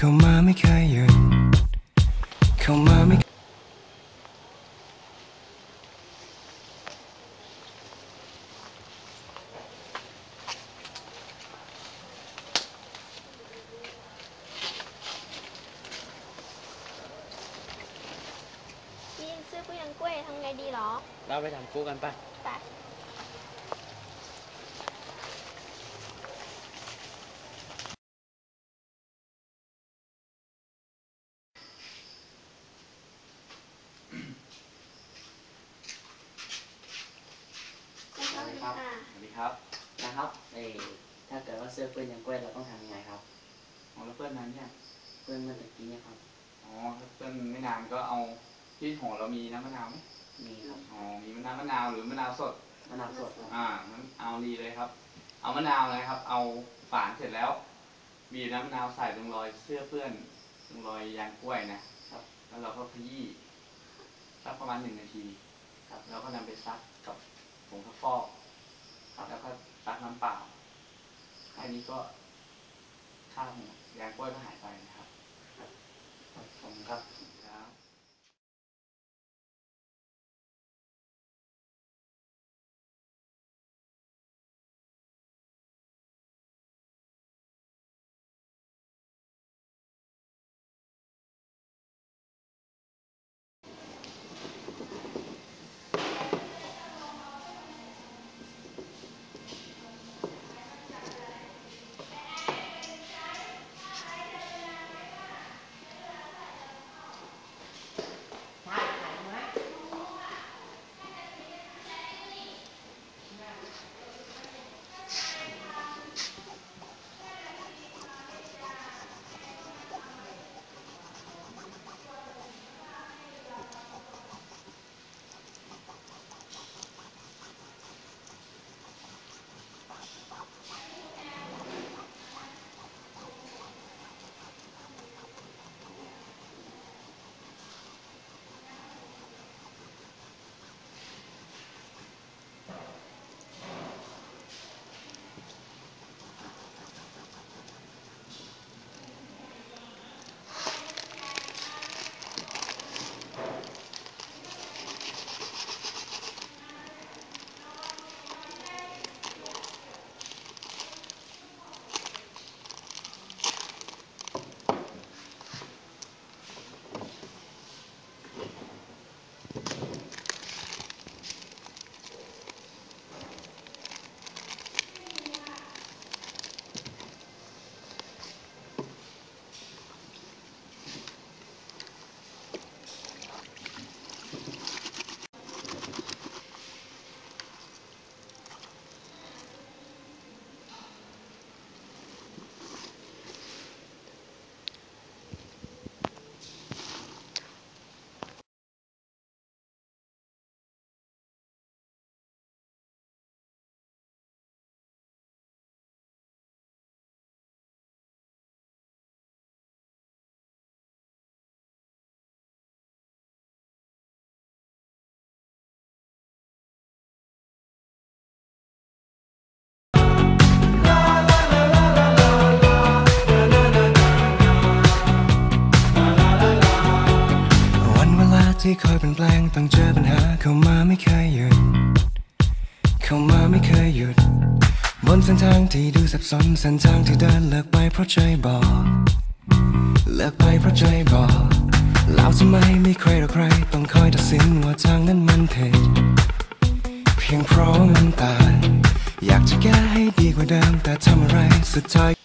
เข้ามาไม่เคยหยุดเข้ามาไม่พี่ซื้อกุ้ยยังกล้วยทำไงดีหรอ เราไปทำคู่กันปะไป สวัสดีครับ สวัสดี ครับนะครับเออถ้าเกิดว่าซื้อปืนยังกล้วยเราต้องทำยังไงครับอ๋อแล้วเพื่อนนั้นเนี่ยปืนเมื่อตะกี้เนี่ยครับอ๋อถ้าเพื่อนไม่นานก็เอาที่ของเรามีน้ำมะนาวไหมมีครับอ๋อมีมะนาวมะนาวหรือมะนาวสดมะนาวสดครับอ่างั้นเอาดีเลยครับ เอามะนาวเลยครับ เอาฝานเสร็จแล้วบีบน้ำมะนาวใส่ตรงรอยเสื้อเพื่อนตรงรอยยางกล้วยนะครับ แล้วเราก็ขยี้สักประมาณหนึ่งนาทีครับแล้วก็นำไปซักกับผงซักฟอกครับแล้วก็ซักน้ำเปล่า แค่นี้ก็ข้ามยางกล้วยก็หายไปนะครับขอบคุณครับ เข้ามาไม่เคยหยุด บนเส้นทางที่ดูสับสนเส้นทางที่เดินเลิกไปเพราะใจบอก เลิกไปเพราะใจบอกแล้วทำไมไม่ใครหรอใคร ต้องคอยตัดสินว่าทางนั้นมันผิดเพียงเพราะมันตายอยากจะแก้ให้ดีกว่าเดิมแต่ทำอะไรสุดท้าย